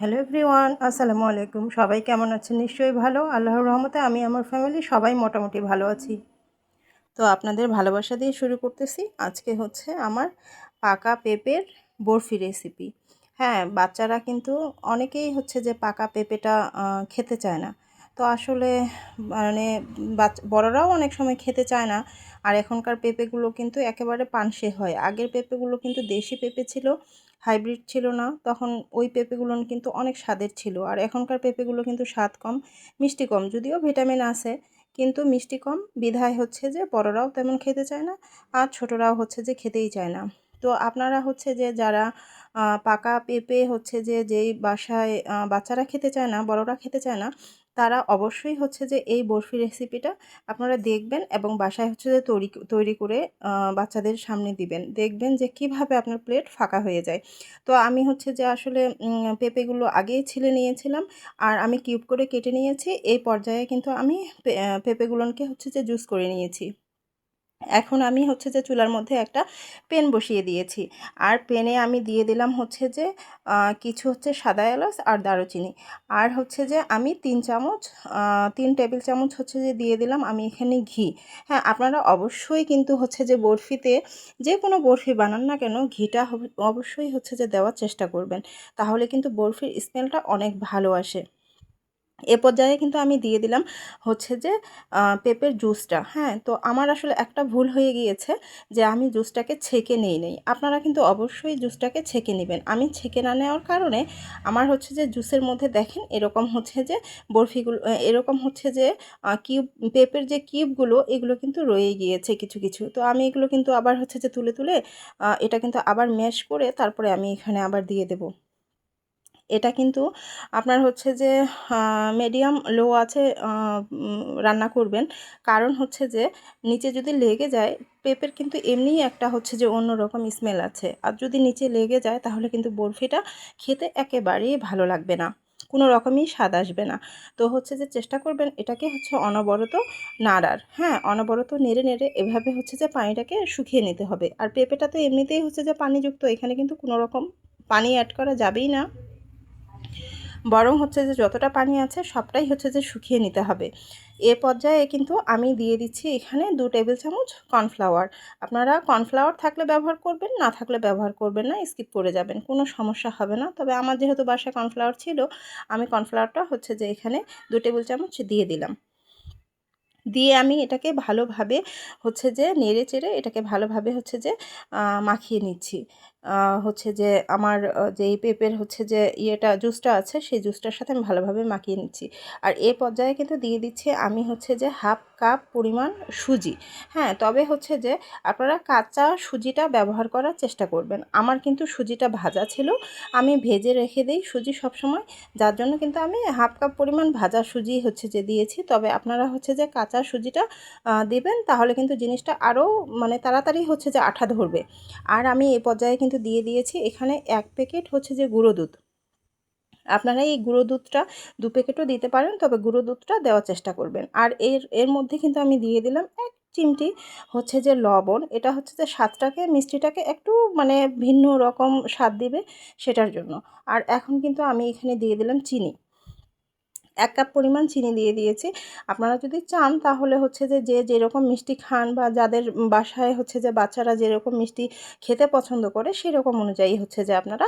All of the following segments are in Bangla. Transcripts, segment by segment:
হ্যালো এভরিওয়ান, আসসালামু আলাইকুম। সবাই কেমন আছেন? নিশ্চয়ই ভালো। আল্লাহর রহমতে আমি আমার ফ্যামিলি সবাই মোটামুটি ভালো আছি। তো আপনাদের ভালোবাসা দিয়ে শুরু করতেছি। আজকে হচ্ছে আমার পাকা পেঁপের বরফি রেসিপি হ্যাঁ বাচ্চারা কিন্তু অনেকেই হচ্ছে যে পাকা পেঁপেটা খেতে চায় না। তো আসলে মানে বড়রাও অনেক সময় খেতে চায় না। আর এখনকার পেঁপেগুলো কিন্তু একেবারে পানসে হয়। আগের পেঁপেগুলো কিন্তু দেশি পেঁপে ছিল। হাইব্রিড ছিল না। তখন ওই পেঁপেগুলো কিন্তু অনেক স্বাদের ছিল। আর এখনকার পেঁপেগুলো কিন্তু স্বাদ কম, মিষ্টি কম, যদিও ভিটামিন আছে। কিন্তু মিষ্টি কম, বিধায় হচ্ছে যে বড়রাও তেমন খেতে চায় না, আর ছোটরাও হচ্ছে যে খেতেই চায় না। তো আপনারা হচ্ছে যে যারা পাকা পেঁপে হচ্ছে যে যেই বাসায় বাচ্চারা খেতে চায় না, বড়রা খেতে চায় না তারা অবশ্যই হচ্ছে যে এই বরফি রেসিপিটা আপনারা দেখবেন এবং বাসায় হচ্ছে যে তৈরি তৈরি করে বাচ্চাদের সামনে দিবেন। দেখবেন যে কীভাবে আপনার প্লেট ফাঁকা হয়ে যায়। তো আমি হচ্ছে যে আসলে পেঁপেগুলো আগেই ছিলে নিয়েছিলাম আর আমি কিউব করে কেটে নিয়েছি। এই পর্যায়ে কিন্তু আমি পেঁপেগুলোকে হচ্ছে যে জুস করে নিয়েছি। এখন আমি হচ্ছে যে চুলার মধ্যে একটা পেন বসিয়ে দিয়েছি। আর পেনে আমি দিয়ে দিলাম হচ্ছে যে কিছু হচ্ছে সাদা এলাচ আর দারুচিনি। আর হচ্ছে যে আমি তিন চামচ তিন টেবিল চামচ হচ্ছে যে দিয়ে দিলাম আমি এখানে ঘি। হ্যাঁ আপনারা অবশ্যই কিন্তু হচ্ছে যে বরফিতে যে কোনো বরফি বানান না কেন, ঘিটা অবশ্যই হচ্ছে যে দেওয়ার চেষ্টা করবেন। তাহলে কিন্তু বরফির স্মেলটা অনেক ভালো আসে। এ পর্যায়ে কিন্তু আমি দিয়ে দিলাম হচ্ছে যে পেঁপের জুসটা। হ্যাঁ তো আমার আসলে একটা ভুল হয়ে গিয়েছে যে আমি জুসটাকে ছেঁকে নেই নেই। আপনারা কিন্তু অবশ্যই জুসটাকে ছেঁকে নেবেন। আমি ছেঁকে না নেওয়ার কারণে আমার হচ্ছে যে জুসের মধ্যে দেখেন এরকম হচ্ছে যে বরফিগুলো এরকম হচ্ছে যে কিউব, পেঁপের যে কিউবগুলো, এগুলো কিন্তু রয়ে গিয়েছে কিছু কিছু। তো আমি এগুলো কিন্তু আবার হচ্ছে যে তুলে তুলে এটা কিন্তু আবার ম্যাশ করে তারপরে আমি এখানে আবার দিয়ে দেবো। এটা কিন্তু আপনার হচ্ছে যে মিডিয়াম লো আছে রান্না করবেন। কারণ হচ্ছে যে, নিচে যদি লেগে যায়, পেঁপের কিন্তু এমনিই একটা হচ্ছে যে, অন্যরকম স্মেল আছে। আর যদি নিচে লেগে যায়, তাহলে কিন্তু বরফিটা খেতে একেবারেই ভালো লাগবে না। কোনো রকমই স্বাদ আসবে না। তো হচ্ছে যে, চেষ্টা করবেন এটাকে হচ্ছে অনবরত নাড়ার। হ্যাঁ অনবরত নেড়ে নেড়ে এভাবে হচ্ছে যে, পানিটাকে শুকিয়ে নিতে হবে। আর পেঁপেটা তো এমনিতেই হচ্ছে যে, পানিযুক্ত। এখানে কিন্তু কোনো রকম পানি অ্যাড করা যাবেই না। বরং হচ্ছে যে যতটা পানি আছে সবটাই হচ্ছে যে শুকিয়ে নিতে হবে। এ পর্যায়ে কিন্তু আমি দিয়ে দিচ্ছি এখানে দু টেবিল চামচ কর্নফ্লাওয়ার। আপনারা কর্নফ্লাওয়ার থাকলে ব্যবহার করবেন, না থাকলে ব্যবহার করবেন না, স্কিপ করে যাবেন, কোনো সমস্যা হবে না। তবে আমার যেহেতু বাসায় কর্নফ্লাওয়ার ছিল, আমি কর্নফ্লাওয়ারটা হচ্ছে যে এখানে দু টেবিল চামচ দিয়ে দিলাম। দিয়ে আমি এটাকে ভালোভাবে হচ্ছে যে নেড়ে চেড়ে এটাকে ভালোভাবে হচ্ছে যে মাখিয়ে নিচ্ছি। হচ্ছে যে আমার যে পেঁপের হচ্ছে যে ইয়েটা, জুসটা আছে, সেই জুসটার সাথে আমি ভালোভাবে মাখিয়ে নিচ্ছি। আর এ পর্যায়ে কিন্তু দিয়ে দিচ্ছি আমি হচ্ছে যে হাফ কাপ পরিমাণ সুজি। হ্যাঁ তবে হচ্ছে যে আপনারা কাঁচা সুজিটা ব্যবহার করার চেষ্টা করবেন। আমার কিন্তু সুজিটা ভাজা ছিল, আমি ভেজে রেখে দিই সুজি সবসময়। যার জন্য কিন্তু আমি হাফ কাপ পরিমাণ ভাজা সুজি হচ্ছে যে দিয়েছি। তবে আপনারা হচ্ছে যে কাঁচা সুজিটা দিবেন, তাহলে কিন্তু জিনিসটা আরও মানে তাড়াতাড়ি হচ্ছে যে আঠা ধরবে। আর আমি এ পর্যায়ে কিন্তু দিয়ে দিয়েছি এখানে এক প্যাকেট হচ্ছে যে গুঁড়ো দুধ। আপনারা এই গুঁড়ো দুধটা দু প্যাকেটও দিতে পারেন, তবে গুঁড়ো দুধটা দেওয়ার চেষ্টা করবেন। আর এর এর মধ্যে কিন্তু আমি দিয়ে দিলাম এক চিমটি হচ্ছে যে লবণ। এটা হচ্ছে যে স্বাদটাকে, মিষ্টিটাকে একটু মানে ভিন্ন রকম স্বাদ দিবে সেটার জন্য। আর এখন কিন্তু আমি এখানে দিয়ে দিলাম চিনি। এক কাপ পরিমাণ চিনি দিয়ে দিয়েছি। আপনারা যদি চান তাহলে হচ্ছে যে যে যেরকম মিষ্টি খান বা যাদের বাসায় হচ্ছে যে বাচ্চারা যেরকম মিষ্টি খেতে পছন্দ করে, সেরকম অনুযায়ী হচ্ছে যে আপনারা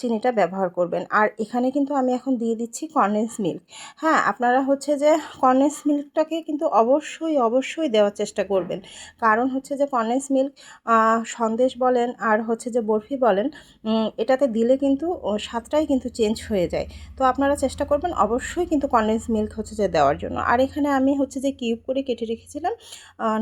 চিনিটা ব্যবহার করবেন। আর এখানে কিন্তু আমি এখন দিয়ে দিচ্ছি কনডেন্স মিল্ক। হ্যাঁ আপনারা হচ্ছে যে কনডেন্স মিল্কটাকে কিন্তু অবশ্যই অবশ্যই দেওয়ার চেষ্টা করবেন। কারণ হচ্ছে যে কনডেন্স মিল্ক সন্দেশ বলেন আর হচ্ছে যে বরফি বলেন এটাতে দিলে কিন্তু স্বাদটাই কিন্তু চেঞ্জ হয়ে যায়। তো আপনারা চেষ্টা করবেন অবশ্যই কিন্তু কনডেন্স মিল্ক হচ্ছে যে দেওয়ার জন্য। আর এখানে আমি হচ্ছে যে কিউব করে কেটে রেখেছিলাম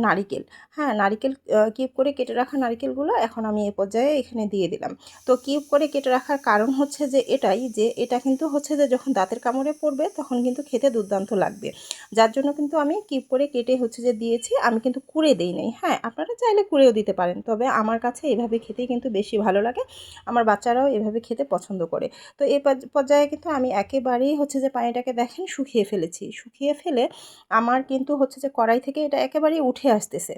নারিকেল। হ্যাঁ নারিকেল কিউব করে কেটে রাখা নারিকেলগুলো এখন আমি এ পর্যায়ে এখানে দিয়ে দিলাম। তো কিউব করে কেটে রাখার কারণ হচ্ছে যে এটাই যে এটা কিন্তু হচ্ছে যে যখন দাঁতের কামড়ে পড়বে তখন কিন্তু খেতে দুর্দান্ত লাগবে। যার জন্য কিন্তু আমি কিউব করে কেটে হচ্ছে যে দিয়েছি, আমি কিন্তু কুড়ে দিই নাই। হ্যাঁ আপনারা চাইলে কুড়েও দিতে পারেন, তবে আমার কাছে এভাবে খেতেই কিন্তু বেশি ভালো লাগে। আমার বাচ্চারাও এভাবে খেতে পছন্দ করে। তো পর্য- পর্যায়ে কিন্তু আমি একেবারেই হচ্ছে যে পানিটাকে দেখেন শুকিয়ে ফেলেছি। শুকিয়ে ফেলে আমার কিন্তু হচ্ছে যে কড়াই থেকে এটা একেবারেই উঠে আসতেছে।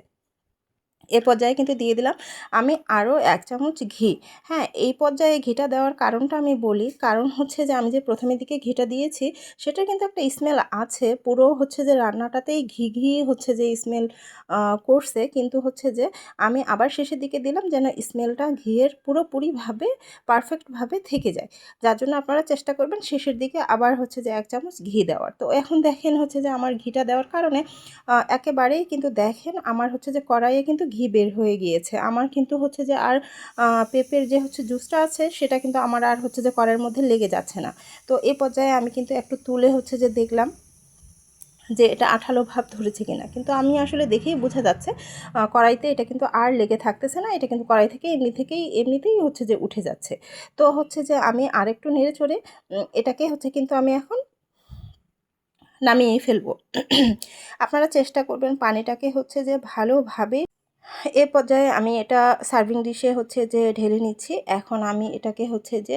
এ পর্যায়ে কিন্তু দিয়ে দিলাম। আমি আরও এক চামচ ঘি। হ্যাঁ এই পর্যায়ে ঘিটা দেওয়ার কারণটা আমি বলি, কারণ হচ্ছে যে আমি যে প্রথমের দিকে ঘিটা দিয়েছি, সেটা কিন্তু একটা স্মেল আছে। পুরো হচ্ছে যে রান্নাটাতেই ঘি ঘি হচ্ছে যে স্মেল করছে। কিন্তু হচ্ছে যে আমি আবার শেষের দিকে দিলাম যেন স্মেলটা ঘিয়ের পুরোপুরিভাবে পারফেক্টভাবে থেকে যায়। যার জন্য আপনারা চেষ্টা করবেন শেষের দিকে আবার হচ্ছে যে এক চামচ ঘি দেওয়ার। তো এখন দেখেন হচ্ছে যে আমার ঘিটা দেওয়ার কারণে একেবারেই কিন্তু দেখেন আমার হচ্ছে যে কড়াইয়ে কিন্তু ঘি বের হয়ে গিয়েছে। আমার কিন্তু হচ্ছে যে আর পেঁপের যে হচ্ছে জুসটা আছে, সেটা কিন্তু আমার আর হচ্ছে যে কড়াইয়ের মধ্যে লেগে যাচ্ছে না। তো এ পর্যায়ে আমি কিন্তু একটু তুলে হচ্ছে যে দেখলাম যে এটা আঠালো ভাব ধরেছে কিনা। কিন্তু আমি আসলে দেখেই বোঝা যাচ্ছে কড়াইতে এটা কিন্তু আর লেগে থাকতেছে না, এটা কিন্তু কড়াই থেকে এমনি থেকেই, এমনিতেই হচ্ছে যে উঠে যাচ্ছে। তো হচ্ছে যে আমি আরেকটু নেড়ে চড়ে এটাকে হচ্ছে কিন্তু আমি এখন নামিয়ে ফেলব। আপনারা চেষ্টা করবেন পানিটাকে হচ্ছে যে ভালোভাবে এ পর্যায়ে আমি এটা সার্ভিং ডিশে হচ্ছে যে ঢেলে নিচ্ছি। এখন আমি এটাকে হচ্ছে যে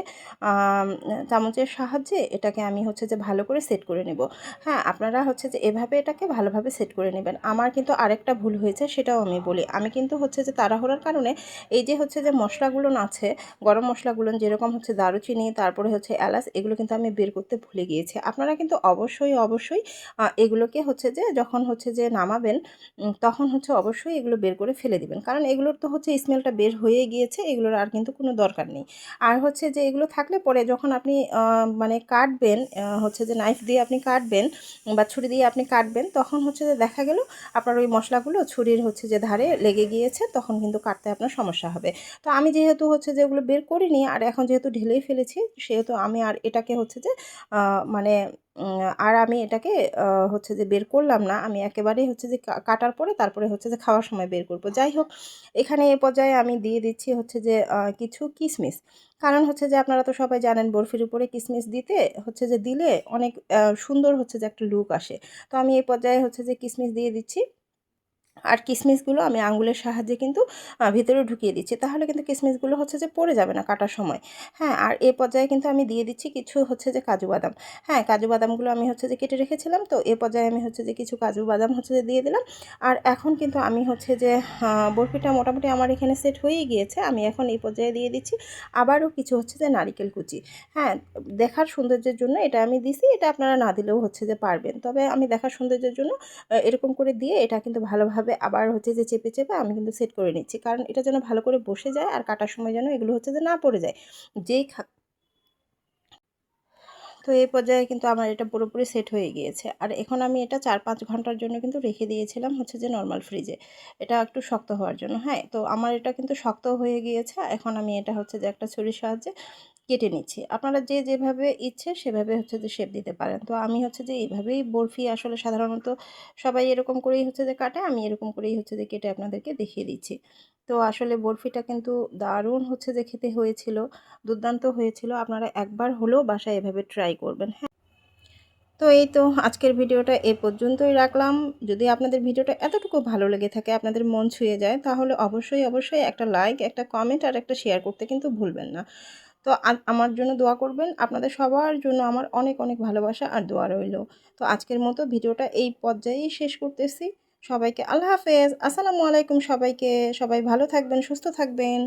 চামচের সাহায্যে এটাকে আমি হচ্ছে যে ভালো করে সেট করে নেব। হ্যাঁ আপনারা হচ্ছে যে এভাবে এটাকে ভালোভাবে সেট করে নেবেন। আমার কিন্তু আরেকটা ভুল হয়েছে সেটাও আমি বলি। আমি কিন্তু হচ্ছে যে তাড়াহুড়ার কারণে এই যে হচ্ছে যে মশলাগুলো আছে, গরম মশলাগুলো যেরকম হচ্ছে দারুচিনি, তারপরে হচ্ছে এলাচ, এগুলো কিন্তু আমি বের করতে ভুলে গিয়েছি। আপনারা কিন্তু অবশ্যই অবশ্যই এগুলোকে হচ্ছে যে যখন হচ্ছে যে নামাবেন তখন হচ্ছে অবশ্যই এগুলো বের করে ফেলে দিবেন। কারণ এগুলোর তো হচ্ছে স্মেলটা বের হয়ে গিয়েছে, এগুলোর আর কিন্তু কোনো দরকার নেই। আর হচ্ছে যে এগুলো থাকলে পরে যখন আপনি মানে কাটবেন হচ্ছে যে নাইফ দিয়ে আপনি কাটবেন বা ছুরি দিয়ে আপনি কাটবেন, তখন হচ্ছে যে দেখা গেল আপনার ওই মশলাগুলো ছুরির হচ্ছে যে ধারে লেগে গিয়েছে, তখন কিন্তু কাটতে আপনার সমস্যা হবে। তো আমি যেহেতু হচ্ছে যে এগুলো বের করিনি, আর এখন যেহেতু ঢেলেই ফেলেছি, সেহেতু আমি আর এটাকে হচ্ছে যে মানে আর আমি এটাকে হচ্ছে যে বের করলাম না। আমি একেবারেই হচ্ছে যে কাটার পরে তারপরে হচ্ছে যে খাওয়ার সময় বের করব। যাই হোক, এখানে এ পর্যায়ে আমি দিয়ে দিচ্ছি হচ্ছে যে কিছু কিশমিশ কারণ হচ্ছে যে আপনারা তো সবাই জানেন বরফির উপরে কিশমিশ দিতে হচ্ছে যে দিলে অনেক সুন্দর হচ্ছে যে একটা লুক আসে। তো আমি এই পর্যায়ে হচ্ছে যে কিশমিশ দিয়ে দিচ্ছি। আর কিশমিশগুলো আমি আঙ্গুলের সাহায্যে কিন্তু ভিতরে ঢুকিয়ে দিচ্ছি। তাহলে কিন্তু কিশমিশগুলো হচ্ছে যে পড়ে যাবে না কাটার সময়। হ্যাঁ আর এ পর্যায়ে কিন্তু আমি দিয়ে দিচ্ছি কিছু হচ্ছে যে কাজু বাদাম। হ্যাঁ কাজু বাদামগুলো আমি হচ্ছে যে কেটে রেখেছিলাম, তো এ পর্যায়ে আমি হচ্ছে যে কিছু কাজু বাদাম হচ্ছে যে দিয়ে দিলাম। আর এখন কিন্তু আমি হচ্ছে যে বরফিটা মোটামুটি আমার এখানে সেট হয়েই গিয়েছে। আমি এখন এই পর্যায়ে দিয়ে দিচ্ছি আবারও কিছু হচ্ছে যে নারিকেল কুচি। হ্যাঁ দেখার সৌন্দর্যের জন্য এটা আমি দিছি, এটা আপনারা না দিলেও হচ্ছে যে পারবেন। তবে আমি দেখার সৌন্দর্যের জন্য এরকম করে দিয়ে এটা কিন্তু ভালোভাবে এভাবে আবার হচ্ছে যে চেপে চেপে আমি কিন্তু সেট করে নিচ্ছি। কারণ এটা যেন ভালো করে বসে যায় আর কাটার সময় যেন এগুলো হচ্ছে যে না পড়ে যায়। যেই তো এই পর্যায়ে কিন্তু আমার এটা পুরোপুরি সেট হয়ে গিয়েছে। আর এখন আমি এটা চার পাঁচ ঘণ্টার জন্য কিন্তু রেখে দিয়েছিলাম হচ্ছে যে নর্মাল ফ্রিজে এটা একটু শক্ত হওয়ার জন্য হ্যাঁ? তো আমার এটা কিন্তু শক্ত হয়ে গিয়েছে। এখন আমি এটা হচ্ছে যে একটা ছুরির সাহায্যে কেটে নিচ্ছি। আপনারা যে যেভাবে ইচ্ছে সেভাবে হচ্ছে যে শেপ দিতে পারেন। তো আমি হচ্ছে যে এইভাবেই বরফি আসলে সাধারণত সবাই এরকম করেই হচ্ছে যে কাটে, আমি এরকম করেই হচ্ছে যে কেটে আপনাদেরকে দেখিয়ে দিচ্ছি। তো আসলে বরফিটা কিন্তু দারুণ হচ্ছে যে খেতে হয়েছিল, দুর্দান্ত হয়েছিল। আপনারা একবার হলেও বাসায় এভাবে ট্রাই করবেন হ্যাঁ। তো এই তো আজকের ভিডিওটা এ পর্যন্তই রাখলাম। যদি আপনাদের ভিডিওটা এতটুকু ভালো লেগে থাকে, আপনাদের মন ছুঁয়ে যায়, তাহলে অবশ্যই অবশ্যই একটা লাইক একটা কমেন্ট আর একটা শেয়ার করতে কিন্তু ভুলবেন না। তো আমার জন্য দোয়া করবেন। আপনাদের সবার জন্য আমার অনেক অনেক ভালোবাসা আর দোয়া রইল। তো আজকের মতো ভিডিওটা এই পর্যায়েই শেষ করতেছি। সবাইকে আল্লাহ হাফেজ। আসসালামু আলাইকুম সবাইকে। সবাই ভালো থাকবেন, সুস্থ থাকবেন।